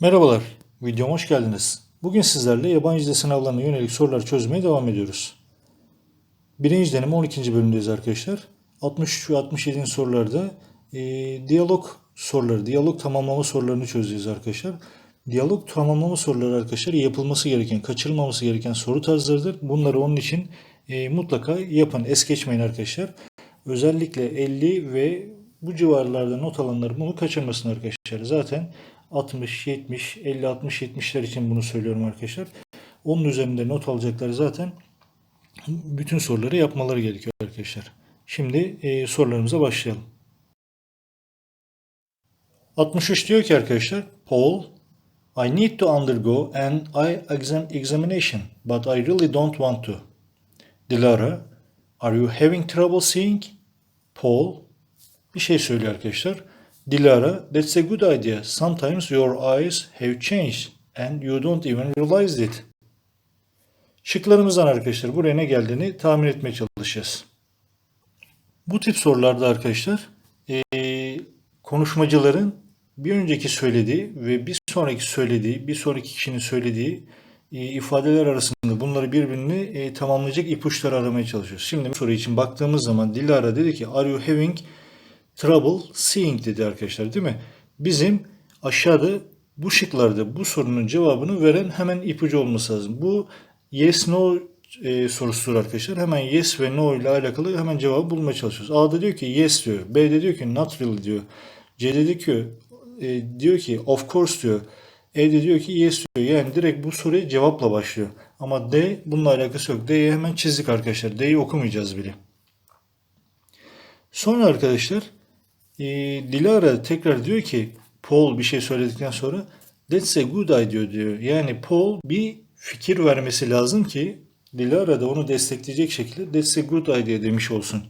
Merhabalar, videoma hoş geldiniz. Bugün sizlerle yabancı dil sınavlarına yönelik sorular çözmeye devam ediyoruz. Birinci deneme 12. bölümdeyiz arkadaşlar. 63 ve 67. sorularda e, diyalog soruları, diyalog tamamlama sorularını çözeceğiz arkadaşlar. Diyalog tamamlama soruları arkadaşlar yapılması gereken, kaçırılmaması gereken soru tarzlarıdır. Bunları onun için e, mutlaka yapın, es geçmeyin arkadaşlar. Özellikle 50 ve bu civarlarda not alanlar bunu kaçırmasın arkadaşlar. Zaten 60, 70, 50, 60, 70'ler için bunu söylüyorum arkadaşlar. Onun üzerinde not alacaklar zaten bütün soruları yapmaları gerekiyor arkadaşlar. Şimdi e, sorularımıza başlayalım. 63 diyor ki arkadaşlar Paul I need to undergo an eye exam examination but I really don't want to. Dilara Are you having trouble seeing? Paul bir şey söylüyor arkadaşlar. Dilara, that's a good idea. Sometimes your eyes have changed and you don't even realize it. Şıklarımızdan arkadaşlar buraya ne geldiğini tahmin etmeye çalışacağız. Bu tip sorularda arkadaşlar konuşmacıların bir önceki söylediği ve bir sonraki söylediği, bir sonraki kişinin söylediği ifadeler arasında bunları birbirini tamamlayacak ipuçları aramaya çalışıyoruz. Şimdi bu soru için baktığımız zaman Dilara dedi ki Are you having trouble seeing dedi arkadaşlar değil mi? Bizim aşağıda bu şıklarda bu sorunun cevabını veren hemen ipucu olması lazım. Bu yes no e, sorusudur arkadaşlar. Hemen yes ve no ile alakalı hemen cevabı bulmaya çalışıyoruz. A'da diyor ki yes diyor. B'de diyor ki not really diyor. C'de diyor ki e, diyor ki of course diyor. E'de diyor ki yes diyor. Yani direkt bu soruya cevapla başlıyor. Ama D bununla alakası yok. D'yi hemen çizdik arkadaşlar. D'yi okumayacağız bile. Sonra arkadaşlar e, Dilara tekrar diyor ki Paul bir şey söyledikten sonra that's a good idea diyor. Yani Paul bir fikir vermesi lazım ki Dilara da onu destekleyecek şekilde that's a good idea demiş olsun.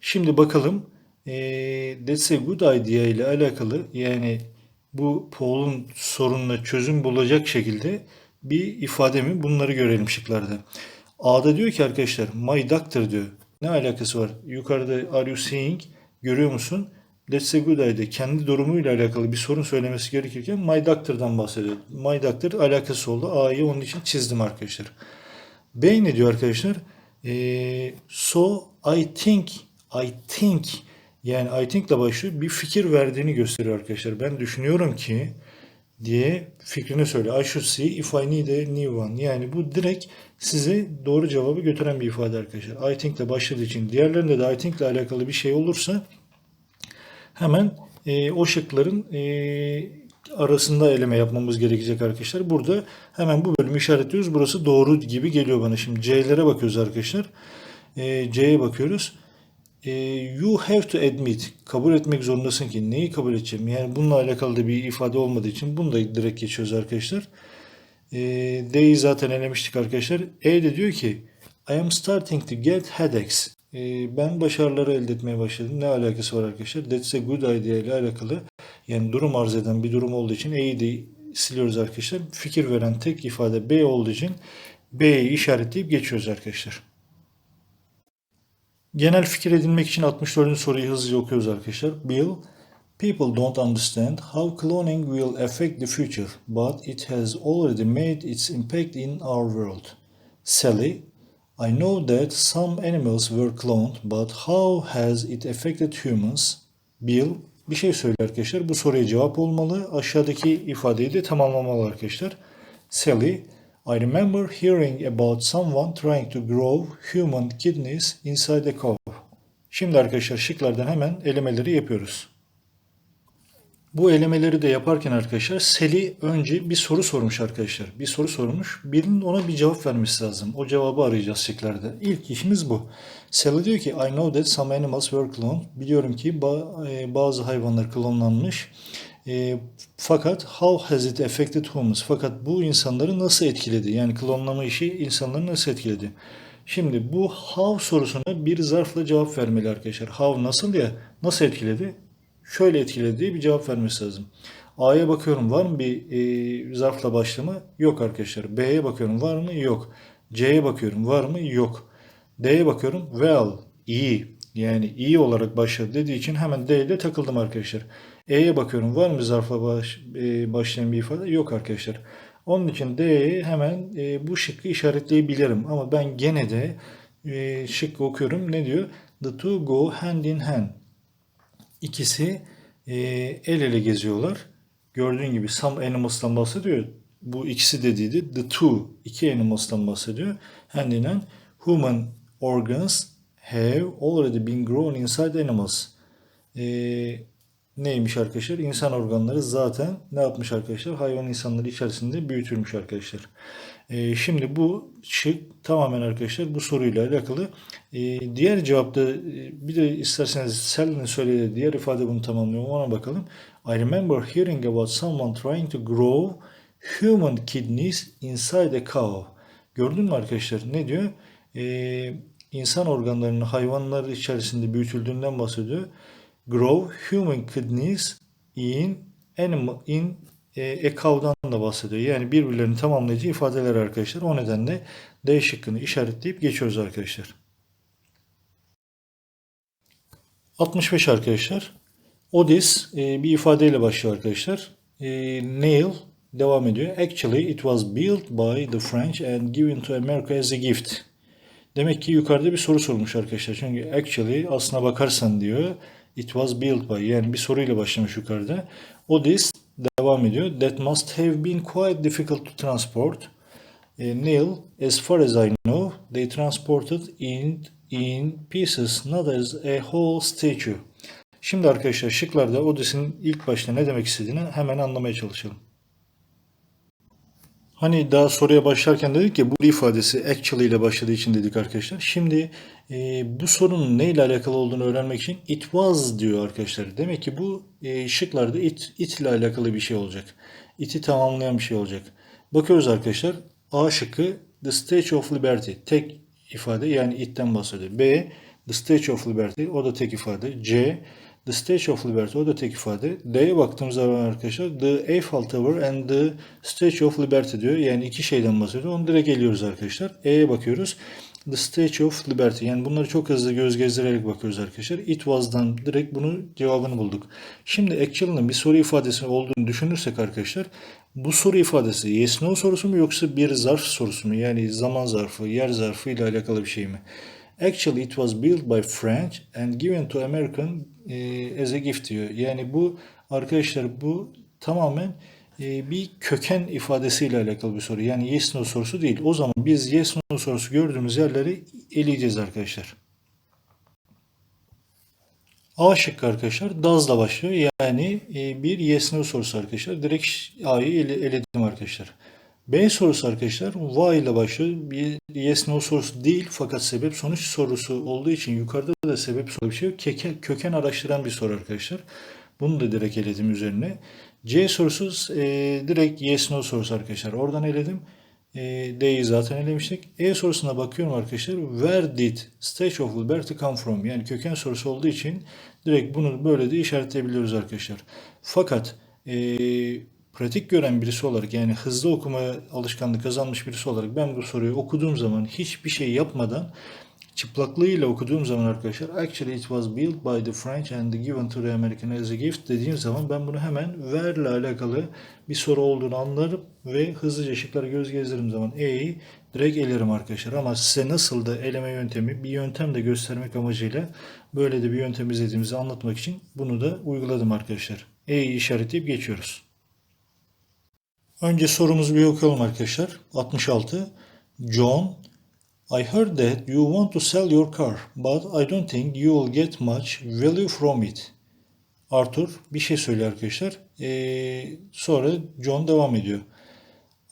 Şimdi bakalım e, that's a good idea ile alakalı yani bu Paul'un sorununa çözüm bulacak şekilde bir ifade mi? Bunları görelim şıklarda. A'da diyor ki arkadaşlar my doctor diyor. Ne alakası var? Yukarıda are you seeing? Görüyor musun? İdea. Kendi durumuyla alakalı bir sorun söylemesi gerekirken my doctor'dan bahsediyor. My doctor alakası oldu. A'yı onun için çizdim arkadaşlar. B ne diyor arkadaşlar? Ee, so I think I think yani I think ile başlıyor. Bir fikir verdiğini gösteriyor arkadaşlar. Ben düşünüyorum ki diye fikrini söyle. I should see if I need a new one. Yani bu direkt size doğru cevabı götüren bir ifade arkadaşlar. I think ile başladığı için diğerlerinde de I think ile alakalı bir şey olursa hemen e, o şıkların e, arasında eleme yapmamız gerekecek arkadaşlar. Burada hemen bu bölümü işaretliyoruz. Burası doğru gibi geliyor bana. Şimdi C'lere bakıyoruz arkadaşlar. E, C'ye bakıyoruz. E, you have to admit. Kabul etmek zorundasın ki. Neyi kabul edeceğim? Yani bununla alakalı da bir ifade olmadığı için bunu da direkt geçiyoruz arkadaşlar. E, D'yi zaten elemiştik arkadaşlar. E de diyor ki I am starting to get headaches. E, ben başarıları elde etmeye başladım. Ne alakası var arkadaşlar? That's a good idea ile alakalı. Yani durum arz eden bir durum olduğu için de siliyoruz arkadaşlar. Fikir veren tek ifade B olduğu için B'yi işaretleyip geçiyoruz arkadaşlar. Genel fikir edinmek için 64. soruyu hızlıca okuyoruz arkadaşlar. Bill, people don't understand how cloning will affect the future, but it has already made its impact in our world. Sally, I know that some animals were cloned, but how has it affected humans? Bill, bir şey söylüyor arkadaşlar. Bu soruya cevap olmalı. Aşağıdaki ifadeyi de tamamlamalı arkadaşlar. Sally, I remember hearing about someone trying to grow human kidneys inside a cow. Şimdi arkadaşlar şıklardan hemen elemeleri yapıyoruz. Bu elemeleri de yaparken arkadaşlar Seli önce bir soru sormuş arkadaşlar. Bir soru sormuş. Birinin ona bir cevap vermesi lazım. O cevabı arayacağız şıklarda. İlk işimiz bu. Sally diyor ki I know that some animals were cloned. Biliyorum ki e, bazı hayvanlar klonlanmış. E, fakat how has it affected humans? Fakat bu insanları nasıl etkiledi? Yani klonlama işi insanları nasıl etkiledi? Şimdi bu how sorusuna bir zarfla cevap vermeli arkadaşlar. How nasıl ya? Nasıl etkiledi? Şöyle etkiledi diye bir cevap vermesi lazım. A'ya bakıyorum var mı bir e, zarfla başlama? Yok arkadaşlar. B'ye bakıyorum var mı? Yok. C'ye bakıyorum var mı? Yok. D'ye bakıyorum well, iyi. Yani iyi olarak başladı dediği için hemen D'de takıldım arkadaşlar. E'ye bakıyorum. Var mı zarfla baş, e, başlayan bir ifade? Yok arkadaşlar. Onun için D'ye hemen e, bu şıkkı işaretleyebilirim. Ama ben gene de e, şıkkı okuyorum. Ne diyor? The two go hand in hand. İkisi e, el ele geziyorlar. Gördüğün gibi some animals'tan bahsediyor. Bu ikisi dediydi. The two, iki animals'tan bahsediyor. Hand in. Human organs have already been grown inside animals. E, neymiş arkadaşlar? İnsan organları zaten ne yapmış arkadaşlar? Hayvan insanları içerisinde büyütülmüş arkadaşlar. Ee, şimdi bu şık tamamen arkadaşlar bu soruyla alakalı. Ee, diğer cevapta e, bir de isterseniz Sally'nin söylediği diğer ifade bunu tamamlıyor. Ona bakalım. I remember hearing about someone trying to grow human kidneys inside a cow. Gördün mü arkadaşlar? Ne diyor? Ee, insan organlarının hayvanlar içerisinde büyütüldüğünden bahsediyor grow human kidneys in animal in e, cow'dan da bahsediyor. Yani birbirlerini tamamlayıcı ifadeler arkadaşlar. O nedenle D şıkkını işaretleyip geçiyoruz arkadaşlar. 65 arkadaşlar. Odis e, bir ifadeyle başlıyor arkadaşlar. E, nail devam ediyor. Actually it was built by the French and given to America as a gift. Demek ki yukarıda bir soru sormuş arkadaşlar. Çünkü actually aslına bakarsan diyor It was built by yani bir soruyla başlamış yukarıda. O this devam ediyor. That must have been quite difficult to transport. E, Neil, as far as I know, they transported in in pieces, not as a whole statue. Şimdi arkadaşlar şıklarda Odyssey'nin ilk başta ne demek istediğini hemen anlamaya çalışalım. Hani daha soruya başlarken dedik ya bu ifadesi actually ile başladığı için dedik arkadaşlar. Şimdi e, bu sorunun ne ile alakalı olduğunu öğrenmek için it was diyor arkadaşlar. Demek ki bu e, şıklarda it, it ile alakalı bir şey olacak. It'i tamamlayan bir şey olacak. Bakıyoruz arkadaşlar. A şıkkı the Statue of Liberty tek ifade yani it'ten bahsediyor. B the Statue of Liberty o da tek ifade. C The Statue of Liberty o da tek ifade. D'ye baktığımız zaman arkadaşlar The Eiffel Tower and the Statue of Liberty diyor. Yani iki şeyden bahsediyor. Onu direkt geliyoruz arkadaşlar. E'ye bakıyoruz. The Statue of Liberty. Yani bunları çok hızlı göz gezdirerek bakıyoruz arkadaşlar. It was'dan direkt bunu cevabını bulduk. Şimdi actual'ın bir soru ifadesi olduğunu düşünürsek arkadaşlar bu soru ifadesi yes no sorusu mu yoksa bir zarf sorusu mu? Yani zaman zarfı, yer zarfı ile alakalı bir şey mi? Actually it was built by French and given to American e, as a gift diyor. Yani bu arkadaşlar bu tamamen bir köken ifadesiyle alakalı bir soru. Yani yes no sorusu değil. O zaman biz yes no sorusu gördüğümüz yerleri eleyeceğiz arkadaşlar. A şıkkı arkadaşlar does'la başlıyor. Yani e, bir yes no sorusu arkadaşlar. Direkt A'yı ele, eledim arkadaşlar. B sorusu arkadaşlar why ile başlıyor. Bir yes no sorusu değil fakat sebep sonuç sorusu olduğu için yukarıda da sebep soru bir şey yok. Köken, köken araştıran bir soru arkadaşlar. Bunu da direkt eledim üzerine. C sorusu e, direkt yes no sorusu arkadaşlar. Oradan eledim. E, D'yi zaten elemiştik. E sorusuna bakıyorum arkadaşlar. Where did Statue of Liberty come from? Yani köken sorusu olduğu için direkt bunu böyle de işaretleyebiliyoruz arkadaşlar. Fakat eee pratik gören birisi olarak yani hızlı okuma alışkanlığı kazanmış birisi olarak ben bu soruyu okuduğum zaman hiçbir şey yapmadan çıplaklığıyla okuduğum zaman arkadaşlar actually it was built by the French and given to the American as a gift dediğim zaman ben bunu hemen where ile alakalı bir soru olduğunu anlarım ve hızlıca şıklara göz gezdiririm zaman E'yi direkt elerim arkadaşlar. Ama size nasıl da eleme yöntemi bir yöntem de göstermek amacıyla böyle de bir yöntem izlediğimizi anlatmak için bunu da uyguladım arkadaşlar. E'yi işaretleyip geçiyoruz. Önce sorumuzu bir okuyalım arkadaşlar. 66. John, I heard that you want to sell your car, but I don't think you will get much value from it. Arthur bir şey söylüyor arkadaşlar. Ee, sonra John devam ediyor.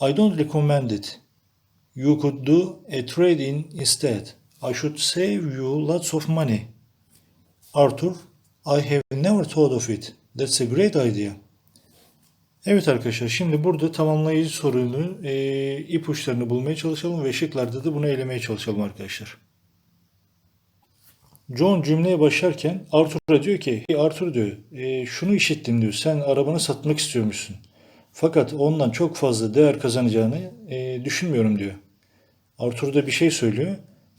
I don't recommend it. You could do a trade-in instead. I should save you lots of money. Arthur, I have never thought of it. That's a great idea. Evet arkadaşlar şimdi burada tamamlayıcı sorunu e, ipuçlarını bulmaya çalışalım ve şıklarda da bunu elemeye çalışalım arkadaşlar. John cümleye başlarken Arthur'a diyor ki Arthur diyor e, şunu işittim diyor sen arabanı satmak istiyormuşsun. Fakat ondan çok fazla değer kazanacağını e, düşünmüyorum diyor. Arthur da bir şey söylüyor.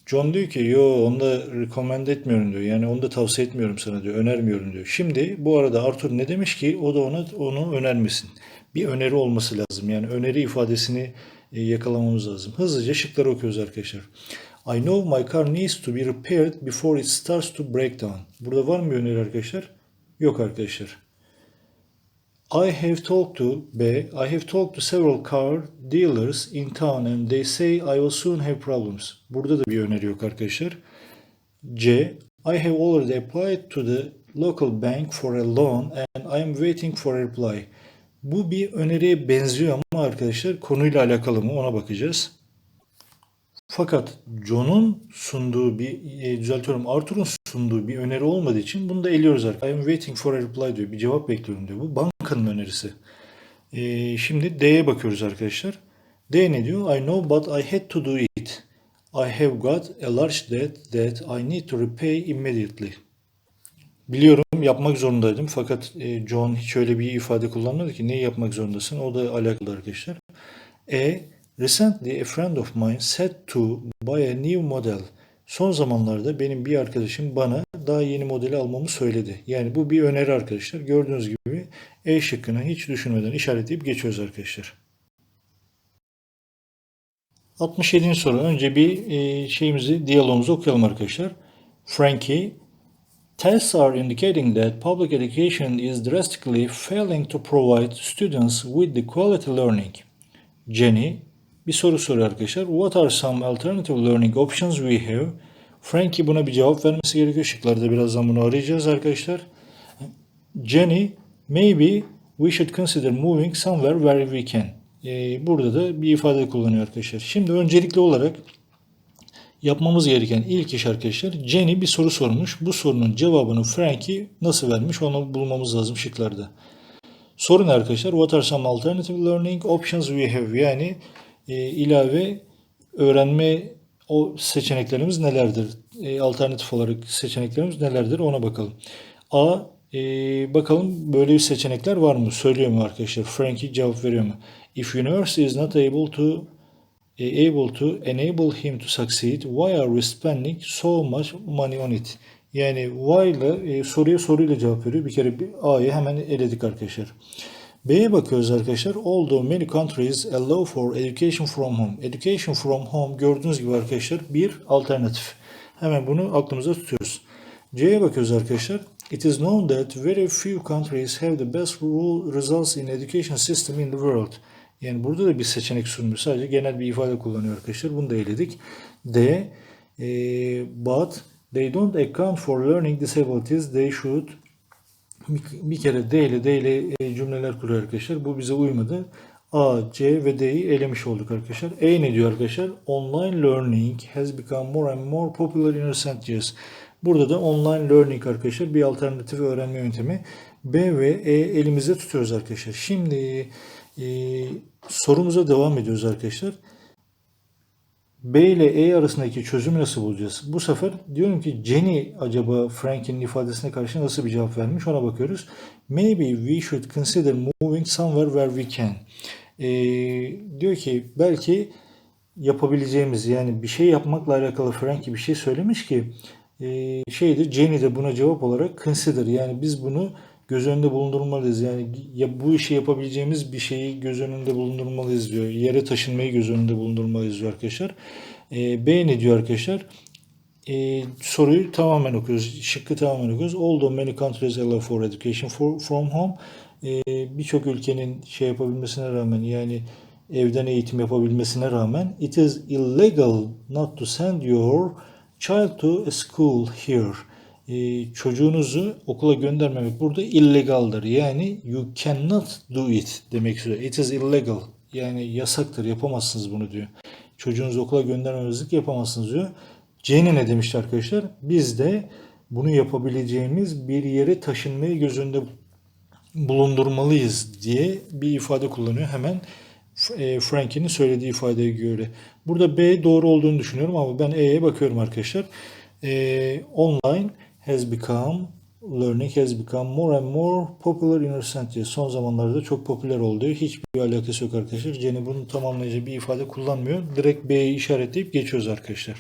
John diyor ki yo onu da recommend etmiyorum diyor. Yani onu da tavsiye etmiyorum sana diyor. Önermiyorum diyor. Şimdi bu arada Arthur ne demiş ki o da ona onu önermesin. Bir öneri olması lazım. Yani öneri ifadesini e, yakalamamız lazım. Hızlıca şıkları okuyoruz arkadaşlar. I know my car needs to be repaired before it starts to break down. Burada var mı bir öneri arkadaşlar? Yok arkadaşlar. I have talked to B. I have talked to several car dealers in town and they say I will soon have problems. Burada da bir öneri yok arkadaşlar. C. I have already applied to the local bank for a loan and I am waiting for a reply. Bu bir öneriye benziyor ama arkadaşlar konuyla alakalı mı ona bakacağız. Fakat John'un sunduğu bir, e, düzeltiyorum Arthur'un sunduğu bir öneri olmadığı için bunu da eliyoruz arkadaşlar. I am waiting for a reply diyor. Bir cevap bekliyorum diyor. Bu bankanın önerisi. E, şimdi D'ye bakıyoruz arkadaşlar. D ne diyor? I know but I had to do it. I have got a large debt that I need to repay immediately. Biliyorum yapmak zorundaydım fakat e, John hiç öyle bir ifade kullanmadı ki neyi yapmak zorundasın o da alakalı arkadaşlar. E. Recently a friend of mine said to buy a new model. Son zamanlarda benim bir arkadaşım bana daha yeni modeli almamı söyledi. Yani bu bir öneri arkadaşlar. Gördüğünüz gibi E şıkkını hiç düşünmeden işaretleyip geçiyoruz arkadaşlar. 67. soru. Önce bir e, şeyimizi, diyalogumuzu okuyalım arkadaşlar. Frankie, tests are indicating that public education is drastically failing to provide students with the quality learning. Jenny, bir soru soruyor arkadaşlar. What are some alternative learning options we have? Frankie buna bir cevap vermesi gerekiyor. Şıklarda birazdan bunu arayacağız arkadaşlar. Jenny, maybe we should consider moving somewhere where we can. Ee, burada da bir ifade kullanıyor arkadaşlar. Şimdi öncelikli olarak yapmamız gereken ilk iş arkadaşlar Jenny bir soru sormuş. Bu sorunun cevabını Frankie nasıl vermiş onu bulmamız lazım şıklarda. Soru ne arkadaşlar? What are some alternative learning options we have? Yani e, ilave öğrenme o seçeneklerimiz nelerdir? E, alternatif olarak seçeneklerimiz nelerdir? Ona bakalım. A. E, bakalım böyle bir seçenekler var mı? Söylüyor mu arkadaşlar? Frankie cevap veriyor mu? If university is not able to e, able to enable him to succeed, why are we spending so much money on it? Yani why ile e, soruya soruyla cevap veriyor. Bir kere A'yı hemen eledik arkadaşlar. B'ye bakıyoruz arkadaşlar. Although many countries allow for education from home. Education from home gördüğünüz gibi arkadaşlar bir alternatif. Hemen bunu aklımıza tutuyoruz. C'ye bakıyoruz arkadaşlar. It is known that very few countries have the best rule results in education system in the world. Yani burada da bir seçenek sunmuyor. Sadece genel bir ifade kullanıyor arkadaşlar. Bunu da eledik. D. E, but they don't account for learning disabilities. They should bir, kere D ile D ile cümleler kuruyor arkadaşlar. Bu bize uymadı. A, C ve D'yi elemiş olduk arkadaşlar. E ne diyor arkadaşlar? Online learning has become more and more popular in recent years. Burada da online learning arkadaşlar bir alternatif öğrenme yöntemi. B ve E elimizde tutuyoruz arkadaşlar. Şimdi e, sorumuza devam ediyoruz arkadaşlar. B ile E arasındaki çözümü nasıl bulacağız? Bu sefer diyorum ki Jenny acaba Frank'in ifadesine karşı nasıl bir cevap vermiş ona bakıyoruz. Maybe we should consider moving somewhere where we can. Ee, diyor ki belki yapabileceğimiz yani bir şey yapmakla alakalı Frankie bir şey söylemiş ki e, şeydir Jenny de buna cevap olarak consider yani biz bunu göz önünde bulundurmalıyız. Yani ya bu işi yapabileceğimiz bir şeyi göz önünde bulundurmalıyız diyor. Yere taşınmayı göz önünde bulundurmalıyız diyor arkadaşlar. E, B ne diyor arkadaşlar? E, soruyu tamamen okuyoruz. Şıkkı tamamen okuyoruz. Although many countries allow for education for, from home. E, Birçok ülkenin şey yapabilmesine rağmen yani evden eğitim yapabilmesine rağmen it is illegal not to send your child to a school here e, çocuğunuzu okula göndermemek burada illegaldır. Yani you cannot do it demek istiyor. It is illegal. Yani yasaktır. Yapamazsınız bunu diyor. Çocuğunuzu okula göndermemezlik yapamazsınız diyor. Jenny ne demişti arkadaşlar? Biz de bunu yapabileceğimiz bir yere taşınmayı göz önünde bulundurmalıyız diye bir ifade kullanıyor. Hemen e, Frankie'nin söylediği ifadeye göre. Burada B doğru olduğunu düşünüyorum ama ben E'ye bakıyorum arkadaşlar. E, online has become learning has become more and more popular in recent years. Son zamanlarda çok popüler oldu. Hiçbir alakası yok arkadaşlar. Jenny bunu tamamlayıcı bir ifade kullanmıyor. Direkt B'yi işaretleyip geçiyoruz arkadaşlar.